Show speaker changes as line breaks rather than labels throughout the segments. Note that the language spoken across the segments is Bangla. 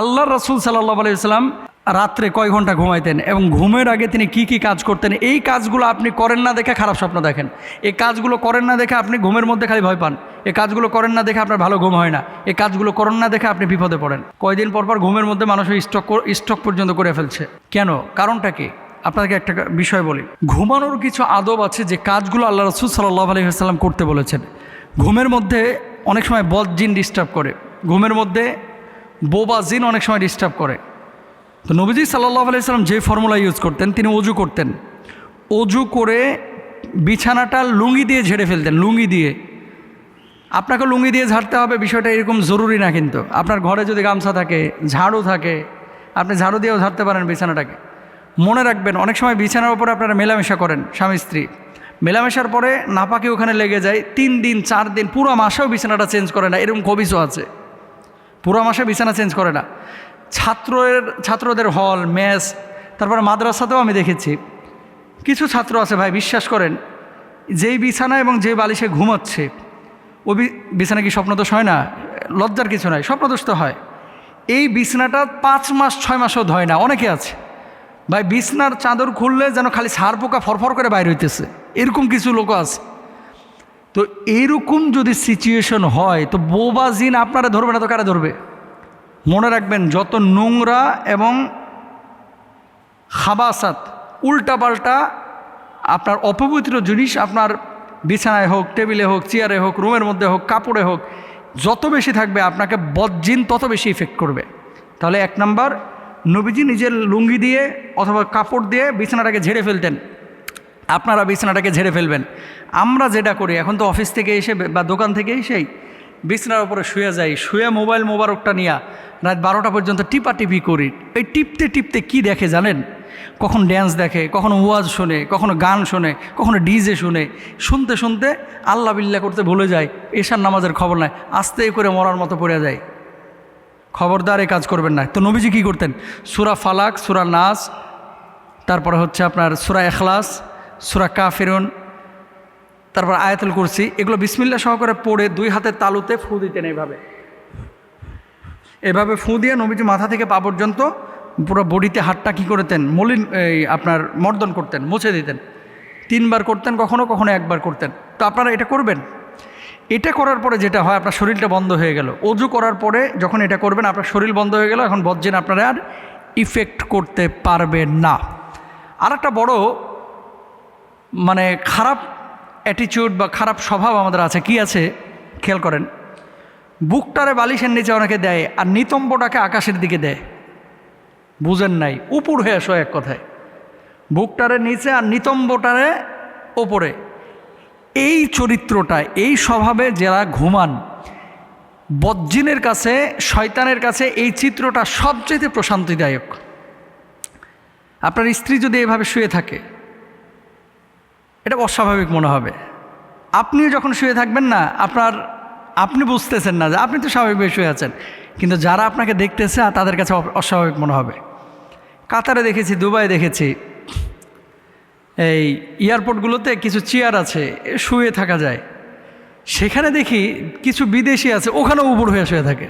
আল্লাহ রসুল সাল্লাহ আলাইসাল্লাম রাত্রে কয় ঘণ্টা ঘুমাইতেন এবং ঘুমের আগে তিনি কি কি কাজ করতেন? এই কাজগুলো আপনি করেন না দেখে খারাপ স্বপ্ন দেখেন। এই কাজগুলো করেন না দেখে আপনি ঘুমের মধ্যে খালি ভয় পান। এই কাজগুলো করেন না দেখে আপনার ভালো ঘুম হয় না। এই কাজগুলো করেন না দেখে আপনি বিপদে পড়েন। কয়দিন পর পর ঘুমের মধ্যে মানুষের স্টক স্টক পর্যন্ত করে ফেলছে। কেন? কারণটা কি? আপনাকে একটা বিষয় বলি। ঘুমানোর কিছু আদব আছে যে কাজগুলো আল্লাহ রসুল সাল্লাহ আলহিহাস্লাম করতে বলেছেন। ঘুমের মধ্যে অনেক সময় বদ জিন ডিস্টার্ব করে। ঘুমের মধ্যে বোবা জিন অনেক সময় ডিস্টার্ব করে। তো নবীজি সাল্লাহ আলাইসাল্লাম যে ফর্মুলা ইউজ করতেন, তিনি অজু করতেন। অজু করে বিছানাটা লুঙ্গি দিয়ে ঝেড়ে ফেলতেন, লুঙ্গি দিয়ে। আপনাকে লুঙ্গি দিয়ে ঝাড়তে হবে, বিষয়টা এরকম জরুরি না কিন্তু। আপনার ঘরে যদি গামছা থাকে, ঝাড়ু থাকে, আপনি ঝাড়ু দিয়েও ঝাড়তে পারেন বিছানাটাকে। মনে রাখবেন, অনেক সময় বিছানার উপরে আপনারা মেলামেশা করেন, স্বামী, স্ত্রী। মেলামেশার পরে নাপাকি ওখানে লেগে যায়, তিন দিন, চার দিন, পুরো মাসেও বিছানাটা চেঞ্জ করে না, এরকম কবিসও আছে। পুরো মাসে বিছানা চেঞ্জ করে না। ছাত্রের, ছাত্রদের হল, মেস, তারপরে মাদ্রাসাতেও আমি দেখেছি। কিছু ছাত্র আছে ভাই, বিশ্বাস করেন, যেই বিছানা এবং যে বালিশে ঘুমাচ্ছে, ও বিছানা কি স্বপ্নদোষ হয় না? লজ্জার কিছু নয় স্বপ্নদোষ তো হয়। এই বিছানাটা পাঁচ মাস, ছয় মাসও ধয় না, অনেকে আছে। ভাই, বিছনার চাদর খুললে যেন খালি সার পোকা ফরফর করে বাইর হইতেছে। এরকম কিছু লোক আছে। তো এইরকম যদি সিচুয়েশন হয়, তো বোবা জিন আপনারা ধরবে না, তো কারা ধরবে? মনে রাখবেন, যত নোংরা এবং খাবাসাত, উল্টাপাল্টা আপনার অপবিত্র জিনিস আপনার বিছানায় হোক, টেবিলে হোক, চেয়ারে হোক, রুমের মধ্যে হোক, কাপড়ে হোক, যত বেশি থাকবে, আপনাকে বদজিন তত বেশি ইফেক্ট করবে। তাহলে এক নাম্বার, নবীজি নিজের লুঙ্গি দিয়ে অথবা কাপড় দিয়ে বিছানাটাকে ঝেড়ে ফেলতেন। আপনারা বিছানাটাকে ঝেড়ে ফেলবেন। আমরা যেটা করি, এখন তো অফিস থেকে এসে বা দোকান থেকে এসেই বিছানার উপরে শুয়ে যাই, শুয়ে মোবাইল মোবারকটা নিয়ে রাত বারোটা পর্যন্ত টিপা টিপি করি। এই টিপতে টিপতে কি দেখে জানেন? কখন ড্যান্স দেখে, কখনো ওয়াজ শোনে, কখনো গান শোনে, কখনো ডিজে শুনে, শুনতে শুনতে আল্লাহ বিল্লা করতে ভুলে যায়, এশার নামাজের খবর নাই আস্তে করে মরার মতো পড়ে যায়। খবরদার এ কাজ করবেন না। তো নবীজি কী করতেন? সুরা ফালাক, সুরা নাস, তারপরে হচ্ছে আপনার সুরা এখলাস সুরা কাফিরুন, তারপর আয়াতুল কুরসি, এগুলো বিসমিল্লা সহকারে পড়ে দুই হাতের তালুতে ফু দিতেন এইভাবে এভাবে ফু দিয়ে নবীজি মাথা থেকে পা পর্যন্ত পুরো বডিতে হাতটা কী করতেন? মলিন, এই আপনার মর্দন করতেন, মুছে দিতেন। তিনবার করতেন, কখনো কখনো একবার করতেন। তো আপনারা এটা করবেন? এটা করার পরে যেটা হয়, আপনার শরীরটা বন্ধ হয়ে গেল। অজু করার পরে যখন এটা করবেন, আপনার শরীর বন্ধ হয়ে গেল, এখন বজ্জেন আপনারা আর ইফেক্ট করতে পারবেন না। আর একটা বড় মানে খারাপ অ্যাটিচিউড বা খারাপ স্বভাব আমাদের আছে। কি আছে? খেয়াল করেন। বুকটারে বালিশের নিচে অনেকে দেয় আর নিতম্বটাকে আকাশের দিকে দেয়। বুঝেন নাই, উপর হয়ে আসো এক কথায়। বুকটারে নিচে আর নিতম্বটারে ওপরে। এই চরিত্রটা, এই স্বভাবে যারা ঘুমান, বজ্জিনের কাছে, শয়তানের কাছে এই চিত্রটা সবচেয়ে প্রশান্তিদায়ক। আপনার স্ত্রী যদি এভাবে শুয়ে থাকে এটা অস্বাভাবিক মনে হবে। আপনিও যখন শুয়ে থাকবেন না, আপনার, আপনি বুঝতেছেন না যে আপনি তো স্বাভাবিকভাবে শুয়ে আছেন। কিন্তু যারা আপনাকে দেখতেছে তাদের কাছে অস্বাভাবিক মনে হবে। কাতারে দেখেছি দুবাই দেখেছি। এই এয়ারপোর্টগুলোতে কিছু চেয়ার আছে, শুয়ে থাকা যায়। সেখানে দেখি কিছু বিদেশি আছে, ওখানেও উপর হয়ে শুয়ে থাকে।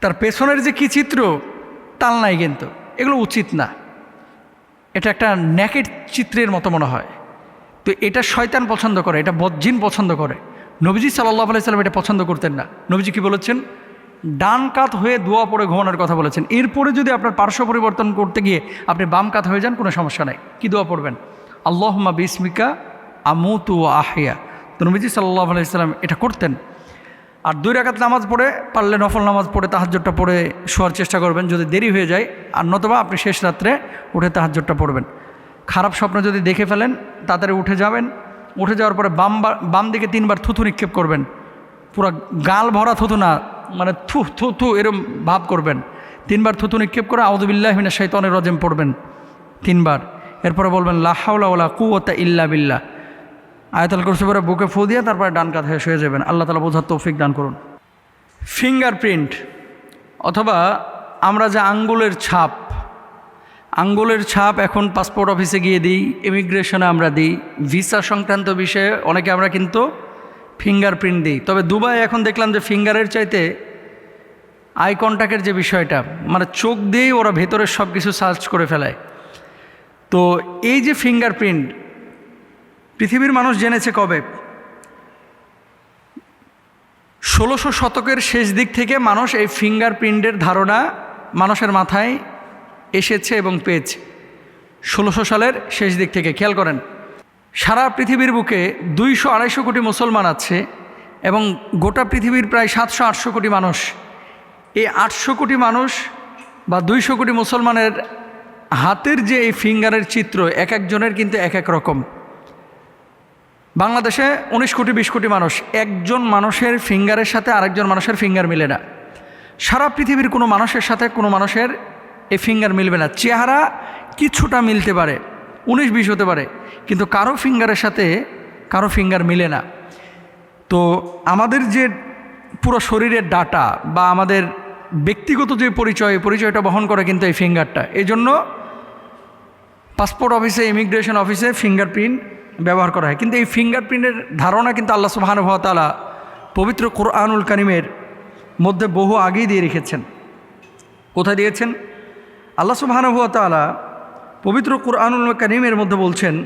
তার পেছনের যে কী চিত্র, তাল নাই কিন্তু। এগুলো উচিত না। এটা একটা ন্যাকেট চিত্রের মতো মনে হয়। তো এটা শয়তান পছন্দ করে, এটা বজ্জিন পছন্দ করে। নবীজি সাল্লাহ আলাইসাল্লাম এটা পছন্দ করতেন না। নবীজি কী বলেছেন? ডান কাত হয়ে দোয়া পড়ে ঘুমানোর কথা বলেছেন। এরপরে যদি আপনার পার্শ্ব পরিবর্তন করতে গিয়ে আপনি বাম কাত হয়ে যান, কোনো সমস্যা নাই। কী দোয়া পড়বেন? আল্লাহমা বিসমিকা আমুতু আহিয়া তো নবীজি সাল্লাহ আলাইসাল্লাম এটা করতেন। আর দুই রাকাত নামাজ পড়ে, পারলে নফল নামাজ পড়ে তাহাজ্জতটা পড়ে শোয়ার চেষ্টা করবেন যদি দেরি হয়ে যায়। আর নতবা আপনি শেষ রাত্রে উঠে তাহাজ্জতটা পড়বেন। খারাপ স্বপ্ন যদি দেখে ফেলেন, তাড়াতাড়ি উঠে যাবেন। উঠে যাওয়ার পরে বাম বাম দিকে তিনবার থুথু নিক্ষেপ করবেন। পুরো গাল ভরা থুথু না মানে থু থু থু এরম ভাব করবেন। তিনবার থুথু নিক্ষেপ করে আউদুবিল্লাহ মিনা শৈতনের রজেম পড়বেন। তিনবার। এরপরে বলবেন লাহাউলা কুয়তা ইল্লা বিল্লা আয়তাল করছে পরে বুকে ফু দিয়ে তারপরে ডান হয়ে শুয়ে যাবেন। আল্লাহ তালা বোঝার তৌফিক দান করুন। ফিঙ্গারপ্রিন্ট অথবা আমরা যে আঙ্গুলের ছাপ আঙ্গুলের ছাপ এখন পাসপোর্ট অফিসে গিয়ে দিই ইমিগ্রেশনে আমরা দিই ভিসা সংক্রান্ত বিষয়ে অনেকে আমরা কিন্তু ফিঙ্গারপ্রিন্ট দিই। তবে দুবাই এখন দেখলাম যে ফিঙ্গারের চাইতে আই কন্ট্যাক্টের যে বিষয়টা মানে চোখ দিয়েই ওরা ভেতরের সব কিছু সার্চ করে ফেলায়। তো এই যে ফিঙ্গারপ্রিন্ট পৃথিবীর মানুষ জেনেছে কবে? ষোলোশো শতকের শেষ দিক থেকে মানুষ এই ফিঙ্গারপ্রিন্টের ধারণা মানুষের মাথায় এসেছে এবং পেয়েছে। ষোলোশো সালের শেষ দিক থেকে খেয়াল করেন, সারা পৃথিবীর বুকে দুইশো আড়াইশো কোটি মুসলমান আছে এবং গোটা পৃথিবীর প্রায় সাতশো আটশো কোটি মানুষ। এই আটশো কোটি মানুষ বা দুইশো কোটি মুসলমানের হাতের যে এই ফিঙ্গারের চিত্র এক একজনের কিন্তু এক এক রকম। বাংলাদেশে উনিশ কোটি, বিশ কোটি মানুষ, একজন মানুষের ফিঙ্গারের সাথে আরেকজন মানুষের ফিঙ্গার মিলে না। সারা পৃথিবীর কোনো মানুষের সাথে কোনো মানুষের এই ফিঙ্গার মিলবে না। চেহারা কিছুটা মিলতে পারে, উনিশ বিশ হতে পারে, কিন্তু কারও ফিঙ্গারের সাথে কারও ফিঙ্গার মিলে না। তো আমাদের যে পুরো শরীরের ডাটা বা আমাদের ব্যক্তিগত যে পরিচয়, পরিচয়টা বহন করে কিন্তু এই ফিঙ্গারটা এই জন্য পাসপোর্ট অফিসে ইমিগ্রেশন অফিসে ফিঙ্গারপ্রিন্ট ব্যবহার করা হয়। কিন্তু এই ফিঙ্গারপ্রিন্টের ধারণা কিন্তু আল্লাহ সুবাহানুভাতালা পবিত্র কোরআনুল কারিমের মধ্যে বহু আগেই দিয়ে রেখেছেন। কোথায় দিয়েছেন? আল্লাহ সুবাহানুভাতালা পবিত্র কোরআনুল কারিমের মধ্যে বলছেন,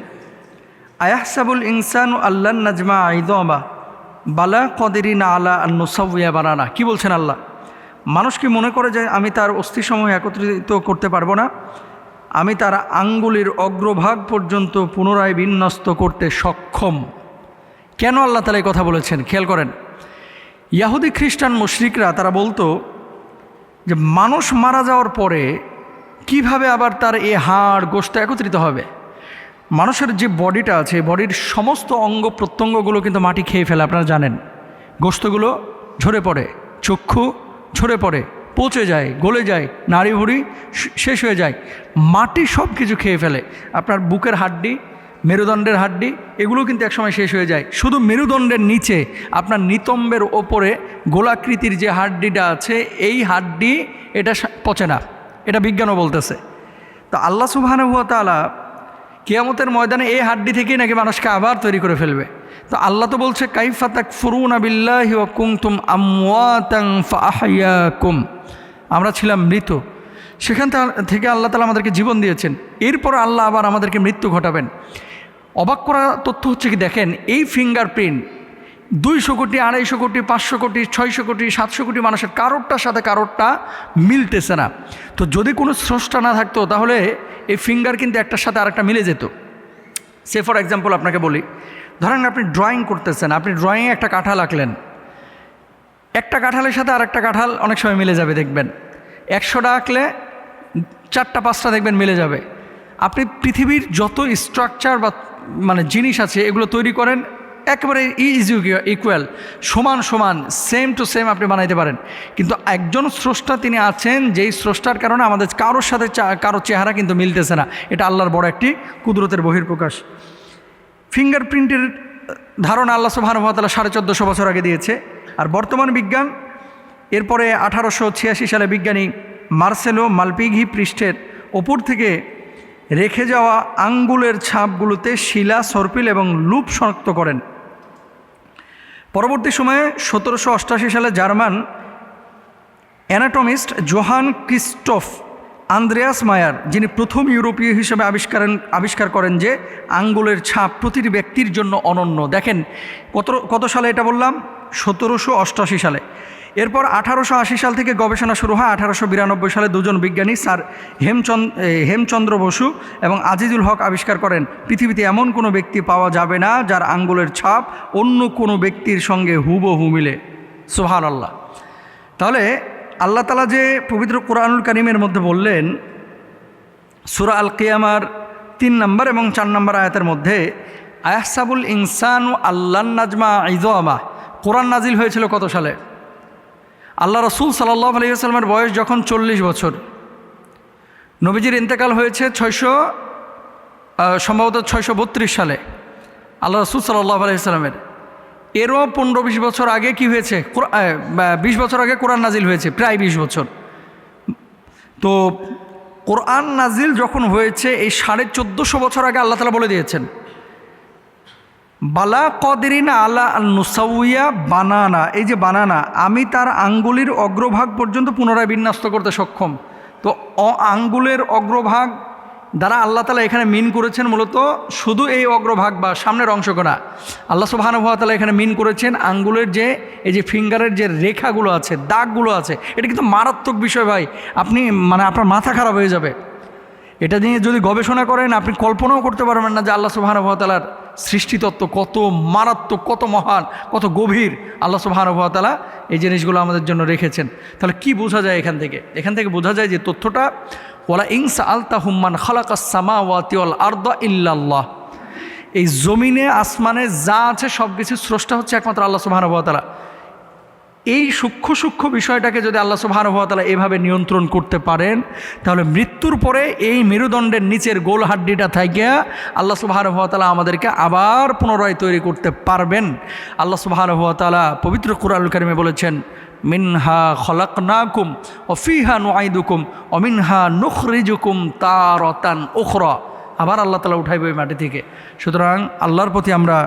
আয়াহসাবুল ইনসান আল্লাহ নাজমা আইদমা বালা কদেরি না আলা নুসাউয়া বানানা। কি বলছেন আল্লাহ? মানুষ কি মনে করে যে আমি তার অস্থিসমূহ একত্রিত করতে পারব না? আমি তার আঙ্গুলির অগ্রভাগ পর্যন্ত পুনরায় বিন্যস্ত করতে সক্ষম। কেন আল্লাহ তালা এই কথা বলেছেন? খেয়াল করেন। ইয়াহুদি খ্রিস্টান মুশরিকরা তারা বলতো যে, মানুষ মারা যাওয়ার পরে কীভাবে আবার তার এ হাড় গোষ্ঠ একত্রিত হবে? মানুষের যে বডিটা আছে বডির সমস্ত অঙ্গ প্রত্যঙ্গগুলো কিন্তু মাটি খেয়ে ফেলে, আপনারা জানেন। গোস্তগুলো ঝরে পড়ে, চক্ষু ঝরে পড়ে, পচে যায়, গলে যায় নাড়ি ভুড়ি শেষ হয়ে যায়। মাটি সব কিছু খেয়ে ফেলে। আপনার বুকের হাড্ডি, মেরুদণ্ডের হাড্ডি, এগুলো কিন্তু একসময় শেষ হয়ে যায়। শুধু মেরুদণ্ডের নিচে, আপনার নিতম্বের ওপরে গোলাকৃতির যে হাড্ডিটা আছে, এই হাড্ডি এটা পচে না। এটা বিজ্ঞানও বলতেছে। তো আল্লাহ সুবাহানুভতালা কিয়ামতের ময়দানে এই হাড্ডি থেকেই নাকি মানুষকে আবার তৈরি করে ফেলবে। তো আল্লাহ তো বলছে কাইফাতাক ফুরুন আবিল্লাহি কুমতুম আমওয়াতাং ফাআহইয়াকুম আমরা ছিলাম মৃত। সেখান থেকে আল্লাহ তালা আমাদেরকে জীবন দিয়েছেন। এরপর আল্লাহ আবার আমাদেরকে মৃত্যু ঘটাবেন। অবাক করা তথ্য হচ্ছে কি, দেখেন, এই ফিঙ্গারপ্রিন্ট দুইশো কোটি, আড়াইশো কোটি, পাঁচশো কোটি, ছয়শো কোটি, সাতশো কোটি মানুষের কারোরটার সাথে কারোরটা মিলতেছে না। তো যদি কোনো স্রষ্টা না থাকতো, তাহলে এই ফিঙ্গার কিন্তু একটার সাথে আরেকটা মিলে যেত। সে ফর এক্সাম্পল আপনাকে বলি, ধরেন আপনি ড্রয়িং করতেছেন, আপনি ড্রয়িংয়ে একটা কাঁঠাল আঁকলেন। একটা কাঁঠালের সাথে আর একটা কাঁঠাল অনেক সময় মিলে যাবে, দেখবেন। একশোটা আঁকলে চারটা, পাঁচটা দেখবেন মিলে যাবে। আপনি পৃথিবীর যত স্ট্রাকচার বা মানে জিনিস আছে, এগুলো তৈরি করেন একেবারে ইজ ইকুয়াল সমান সমান সেম টু সেম আপনি বানাইতে পারেন। কিন্তু একজন স্রষ্টা তিনি আছেন, যেই স্রষ্টার কারণে আমাদের কারোর সাথে কারোর চেহারা কিন্তু মিলতেছে না। এটা আল্লাহর বড় একটি কুদরতের বহির্প্রকাশ ফিঙ্গারপ্রিন্টের ধারণা আল্লাহ সুবাহানুভাতালা সাড়ে চোদ্দোশো বছর আগে দিয়েছে। আর বর্তমান বিজ্ঞান, এরপরে আঠারোশো ছিয়াশি সালে বিজ্ঞানী মার্সেলো মালপিঘি পৃষ্ঠের ওপর থেকে রেখে যাওয়া আঙ্গুলের ছাপগুলোতে শিলা, সর্পিল এবং লুপ শনাক্ত করেন। পরবর্তী সময়ে সতেরোশো অষ্টাশি সালে German anatomist Johann Christoph Andreas Mayer, যিনি প্রথম ইউরোপীয় হিসেবে আবিষ্কার আবিষ্কার করেন যে আঙ্গুলের ছাপ প্রতিটি ব্যক্তির জন্য অনন্য। দেখেন, কত কত সালে এটা বললাম? সতেরোশো অষ্টাশি সালে। এরপর আঠারোশো আশি সাল থেকে গবেষণা শুরু হয়। আঠারোশো বিরানব্বই সালে দুজন বিজ্ঞানী স্যার হেমচন্দ হেমচন্দ্র বসু এবং আজিজুল হক আবিষ্কার করেন, পৃথিবীতে এমন কোনো ব্যক্তি পাওয়া যাবে না যার আঙ্গুলের ছাপ অন্য কোনো ব্যক্তির সঙ্গে হুবহু মিলে। সোহান আল্লাহ তাহলে আল্লাহ তালা যে পবিত্র কোরআনুল করিমের মধ্যে বললেন, সুরা আল কিয়ামার তিন নম্বর এবং চার নম্বর আয়াতের মধ্যে আয়াসাবুল ইনসান ও আল্লাহ নাজমা ইজমা কোরআন নাজিল হয়েছিল কত সালে? আল্লাহ রসুল সাল্লাহ আলহিহাস্লামের বয়স যখন চল্লিশ বছর, নবীজির ইন্তেকাল হয়েছে ছয়শো সম্ভবত ছয়শো বত্রিশ সালে, আল্লাহ রসুল সাল্লাহ আলহিহাস্লামের এরও পনেরো বিশ বছর আগে কি হয়েছে? বিশ বছর আগে কোরআন নাজিল হয়েছে, প্রায় বিশ বছর। তো কোরআন নাজিল যখন হয়েছে, এই সাড়ে চোদ্দোশো বছর আগে আল্লাহ তালা বলে দিয়েছেন বালা কদরিন আলা নুসাউইয়া বানানা। এই যে বানানা, আমি তার আঙ্গুলির অগ্রভাগ পর্যন্ত পুনরায় বিন্যস্ত করতে সক্ষম। তো অ আঙ্গুলের অগ্রভাগ দ্বারা আল্লাহ তালা এখানে মিন করেছেন মূলত শুধু এই অগ্রভাগ বা সামনের অংশ করা আল্লাহ সুবাহানুভাতালা এখানে মিন করেছেন আঙ্গুলের যে, এই যে ফিঙ্গারের যে রেখাগুলো আছে, দাগগুলো আছে, এটা কিন্তু মারাত্মক বিষয় ভাই। আপনি মানে আপনার মাথা খারাপ হয়ে যাবে। এটা নিয়ে যদি গবেষণা করেন, আপনি কল্পনাও করতে পারবেন না যে আল্লাহ সুবাহানুভাতালার সৃষ্টিতত্ত্ব কত মারাত্মক, কত মহান, কত গভীর। আল্লাহ সুবাহানুভাতালা এই জিনিসগুলো আমাদের জন্য রেখেছেন। তাহলে কি বোঝা যায় এখান থেকে? এখান থেকে বোঝা যায় যে তথ্যটা ওলা ইংসা আলতা হুম্মান খালাকাসমা সামা ওয়াতিওয়াল আর্দা ইল্লাল্লাহ। এই জমিনে, আসমানে যা আছে সব কিছু স্রষ্টা হচ্ছে একমাত্র আল্লাহ সুবাহানুভাতালা এই সূক্ষ্ম সূক্ষ্ম বিষয়টাকে যদি আল্লাহ সুবাহানুভাতালা এভাবে নিয়ন্ত্রণ করতে পারেন, তাহলে মৃত্যুর পরে এই মেরুদণ্ডের নিচের গোল হাড্ডিটা থাকে আল্লাহ সুবাহানুভাতালা আমাদেরকে আবার পুনরায় তৈরি করতে পারবেন। আল্লাহ সুবাহানুভাতালা পবিত্র কুরআল কারিমে বলেছেন, মিনহা খলাক নাকুম অফিহা নুআইদুকুম অমিনহা নুখরিজুকুম তারতান উখরা। আবার আল্লাহ তালা উঠাইবে মাটি থেকে। সুতরাং আল্লাহর প্রতি আমরা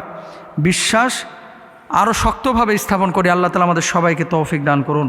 বিশ্বাস আরও শক্তভাবে স্থাপন করি। আল্লাহ তালা আমাদের সবাইকে তৌফিক দান করুন।